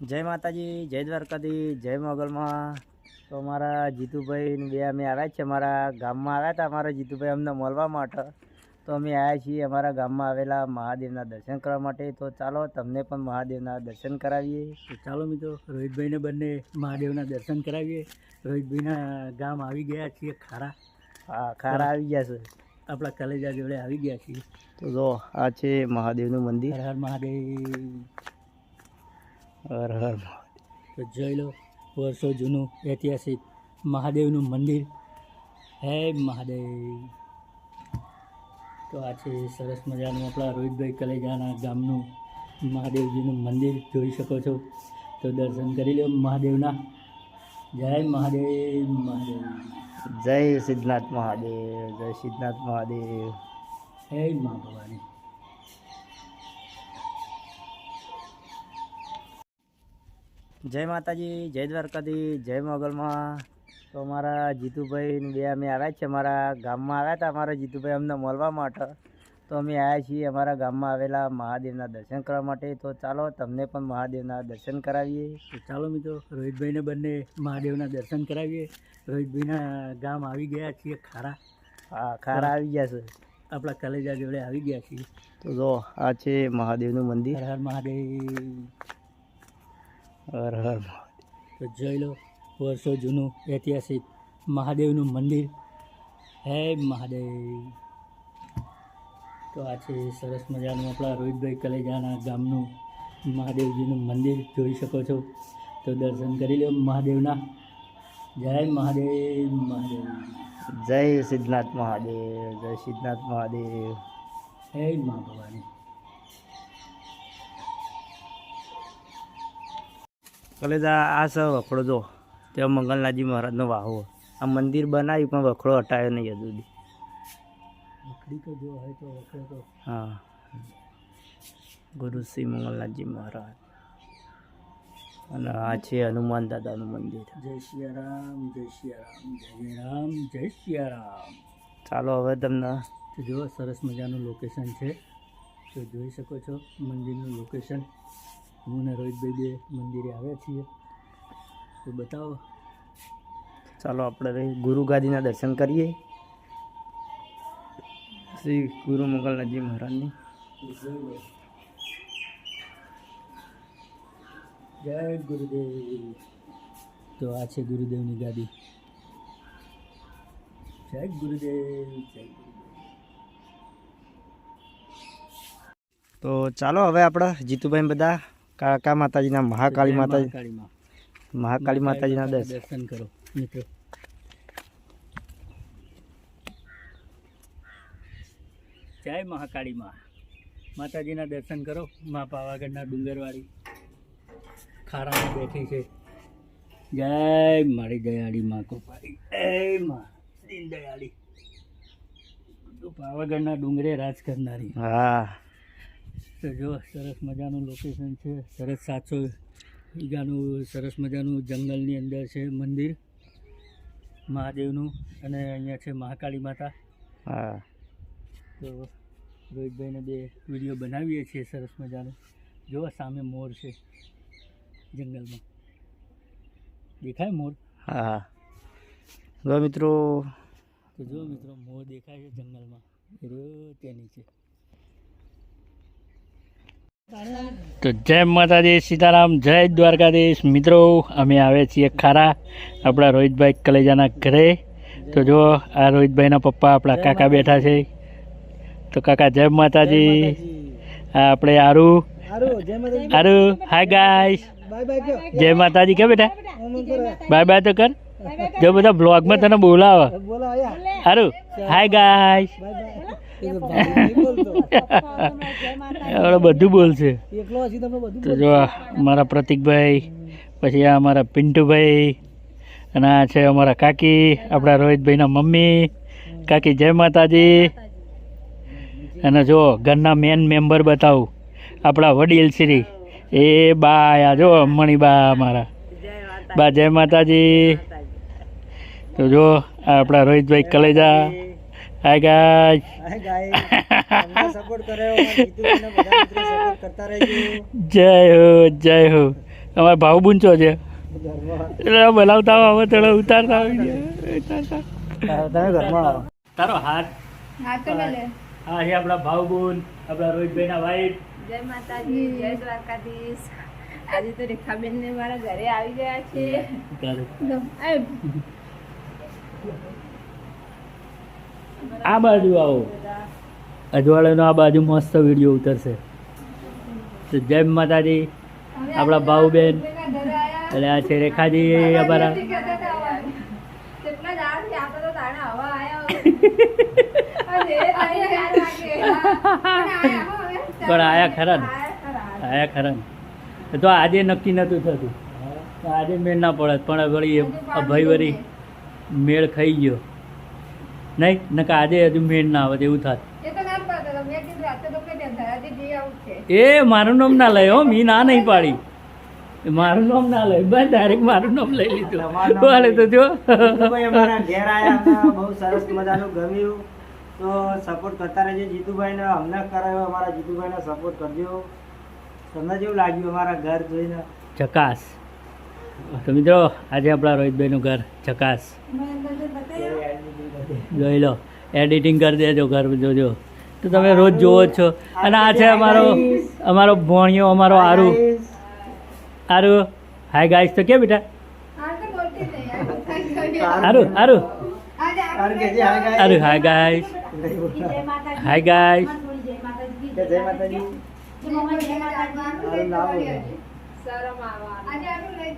જય માતાજી જય દ્વારકાધી જય મોગલમાં તો અમારા જીતુભાઈ બે અમે આવ્યા છે અમારા ગામમાં આવ્યા હતા અમારા જીતુભાઈ અમને મળવા માટે. તો અમે આવ્યા છીએ અમારા ગામમાં આવેલા મહાદેવના દર્શન કરવા માટે. તો ચાલો તમને પણ મહાદેવના દર્શન કરાવીએ. તો ચાલો મિત્રો રોહિતભાઈને બંને મહાદેવના દર્શન કરાવીએ. રોહિતભાઈના ગામ આવી ગયા છીએ ખારા. હા ખારા આવી ગયા છે. આપણા કલેજા જોડે આવી ગયા છીએ. તો જો આ છે મહાદેવનું મંદિર. હર મહાદેવ. હર હર તો જોઈ લો વર્ષો જૂનું ઐતિહાસિક મહાદેવનું મંદિર. હે મહાદેવ. તો આ છે સરસ મજાનું આપણા રોહિતભાઈ કલેજાના ગામનું મહાદેવજીનું મંદિર. જોઈ શકો છો. તો દર્શન કરી લો મહાદેવના. જય મહાદેવ મહાદેવ. જય સિદ્ધનાથ મહાદેવ જય સિદ્ધનાથ મહાદેવ. હે મા ભવાની. જય માતાજી જય દ્વારકાધી જય મોગલમાં. તો અમારા જીતુભાઈ બે અમે આવ્યા છે અમારા ગામમાં આવ્યા હતા અમારા જીતુભાઈ અમને મળવા માટે. તો અમે આવ્યા છીએ અમારા ગામમાં આવેલા મહાદેવના દર્શન કરવા માટે. તો ચાલો તમને પણ મહાદેવના દર્શન કરાવીએ. તો ચાલો મિત્રો રોહિતભાઈને બંને મહાદેવના દર્શન કરાવીએ. રોહિતભાઈના ગામ આવી ગયા છીએ ખારા. હા ખારા આવી ગયા છે. આપણા કલેજા જોડે આવી ગયા છીએ. તો જો આ છે મહાદેવનું મંદિર. હર મહાદેવ. તો જોઈ લો વર્ષો જૂનું ઐતિહાસિક મહાદેવનું મંદિર. હે મહાદેવ. તો આ છે સરસ મજાનું આપણા રોહિતભાઈ કલેજાના ગામનું મહાદેવજીનું મંદિર. જોઈ શકો છો. તો દર્શન કરી લો મહાદેવના. જય મહાદેવ મહાદેવ. જય સિદ્ધનાથ મહાદેવ જય સિદ્ધનાથ મહાદેવ. હે મા ભવાની. કલેજા આ સ વખડો જો. ત્યાં મંગલનાથજી મહારાજનો વાહો. આ મંદિર બનાવ્યું પણ વખડો હટાયો નહીં હજુ સુધી. તો જો હોય તો વખરે તો. હા. ગુરુ શ્રી મંગલનાથજી મહારાજ. અને આ છે હનુમાન દાદાનું મંદિર. જય સિયારામ જય સિયારામ જય જય રામ જય સિયારામ ચાલો હવે તમને જુઓ સરસ મજાનું લોકેશન છે. તો જોઈ શકો છો મંદિરનું લોકેશન હું ને રોહિતભાઈ બે મંદિરે આવ્યા છીએ. તો બતાવો. ચાલો આપણે ગુરુ ગાદીના દર્શન કરીએ. શ્રી ગુરુ મંગલનાથજી મહારાજની. જય ગુરુદેવ. તો આ છે ગુરુદેવની ગાદી. જય ગુરુદેવ જય તો ચાલો હવે આપણે જીતુભાઈ બધા કાકા માતાજીના મહાકાળી માતાજી? મહાકાળી માતાજીના દર્શન. કરો મિત્રો. જય મહાકાળીમાં. માતાજીના દર્શન કરો મા પાવાગઢના ડુંગરવાળી ખારામાં બેઠી છે. જય મારી દયાળી માં કૃપાળી. જય માં દીન દયાળી. પાવાગઢના ડુંગરે રાજ કરનારી. હા. તો જો સરસ મજાનું લોકેશન છે. સરસ સાતસો વીઘાનું સરસ મજાનું જંગલની અંદર છે મંદિર. મહાદેવનું અને અહીંયા છે મહાકાળી માતા. હા. તો રોહિતભાઈને બે વીડિયો બનાવીએ છીએ સરસ મજાનું. જો સામે મોર છે જંગલમાં. દેખાય મોર? હા હવે મિત્રો તો જો મિત્રો મોર દેખાય છે જંગલમાં. રો તેની નીચે. તો જય માતાજી સીતારામ જય દ્વારકાધીશ. મિત્રો અમે આવ્યા છીએ ખારા આપણા રોહિતભાઈ કલેજાના ઘરે. તો જો આ રોહિતભાઈના પપ્પા આપણા કાકા બેઠા છે. તો કાકા જય માતાજી. આપણે આરુ. આરુ હાય ગાય જય માતાજી કે બેટા બાય બાય તો કર. જો બધા બ્લોગમાં તને બોલાવે. હારું હાય ગાઈસ. આપણે બધું બોલશે. તો જો આ મારા પ્રતિકભાઈ પછી આ અમારા પિન્ટુભાઈ અને આ છે અમારા કાકી આપણા રોહિતભાઈના મમ્મી. કાકી જય માતાજી. અને જો ઘરના મેન મેમ્બર બતાવું આપણા વડીલ શ્રી. એ બા આ જો મણીબા અમારા. બા જય માતાજી. તો જો આ આપણા રોહિતભાઈ કલેજા. હાય સપોર્ટ કરતા રહેજો. જય હો જય હો. અમારા ભાવ બુંચો છે. એટલે બોલાવતા હવે થોડો ઉતારતા ઉતારતા. તમે ઘરમાં આવો. તારો હાથ. હા તો હા આપણા ભાવ બુન આપણા રોહિતભાઈના વાઈફ જય માતાજી જય દ્વારકાધીશ. આજે તો રેખાબેન ને મારા ઘરે આવી ગયા છે. આ બાજુ આવો અજવાળાનો આ બાજુ મસ્ત વીડિયો ઉતરશે તો જય માતાજી, આપણા ભાવબેન બેના ઘરે એટલે આ છે રેખાજી અમારા. અને. પણ આયા ખરા ને? આયા ખરા. ને? તો આજે નક્કી નહોતું થતું આજે મેળ ના પડત, પણ વળી ભાઈ વળી મેળ ખાઈ ગયો નહીં? નકા આજે હજુ મેળ ના આવે એવું થાત. એ મારું નામ ના લઈ હો મી ના નહીં પાડી. એ મારું નામ ના લઈ. બસ ડાયરેક્ટ મારું નામ લઈ લીધું. બોલે તો જો. ઘેર આયા બહુ સરસ મજાનું ગમ્યું. તો સપોર્ટ કરતા રહેજો. જીતુભાઈને અમને કરાયો અમારા જીતુભાઈને સપોર્ટ કરજો. તમને જેવું લાગ્યું અમારા ઘર જોઈને. ચકાસ. તો મિત્રો આજે આપણા રોહિતભાઈનું ઘર ચકાસ. જોઈ લો એડિટિંગ કરી દેજો ઘર જોજો. તો તમે રોજ જોવો જ છો. અને આ છે અમારો અમારો ભોણિયો અમારો આરુ. આરુ હાય ગાઈસ તો કે બેટા આરુ આરુ. આજે આરુ હાય ગાઈસ જય માતાજી. હાય ગાઈસ જય માતાજી. શરમ. આજે લઈ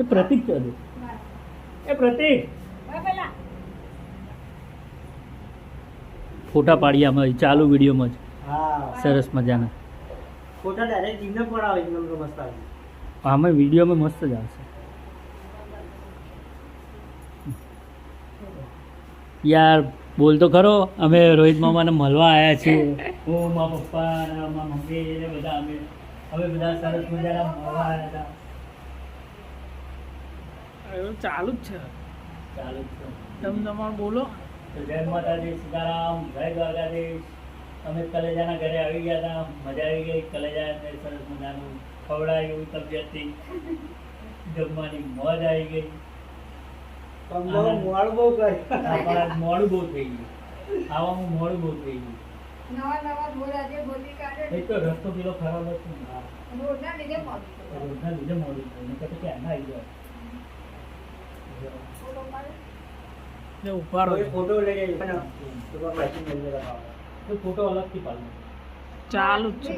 એ પ્રતિક છે હજુ. એ પ્રતિક. પેલા. ફોટા પાડીએ અમે ચાલુ વિડીયોમાં જ. સરસ મજાના. ફોટા ડાયરેક્ટ જીમને આવે છે મસ્ત આવે આમાં વિડીયોમાં મસ્ત જ આવશે યાર બોલ તો ખરો અમે રોહિત મામાને મળવા આવ્યા છીએ. હું મારા પપ્પા મારા મમ્મી બધા અમે અમે બધા સરસ મજાના મળવા આવ્યા હતા. ચાલુ જ છે. ચાલુ જ છે. તમે તમારે બોલો. તો જય માતાજી સીતારામ જય દ્વારકાધીશ. અમે કલેજાના ઘરે આવી ગયા હતા. મજા આવી ગઈ. કલેજા ને સરસ મજાનું ખવડાવ્યું તબિયતથી જમવાની મોજ આવી ગઈ. મોડું બહુ થઈ ગયું. આવામાં મોડું બહુ થઈ ગયું. નવા નવા બોલ આજે બોલી કાઢે એક તો રસ્તો પેલો ખરાબ હતો. રોડના લીધે મોડું રોડના લીધે મોડું થયું. નહીંતર તો ક્યારના આવી જાય ફોટો પાડો. ને ઉપાડો. ફોટો લઈ જાય પણ તો પણ માહિતી મળી જાય તો ફોટો અલગથી પાડો ચાલુ જ છે.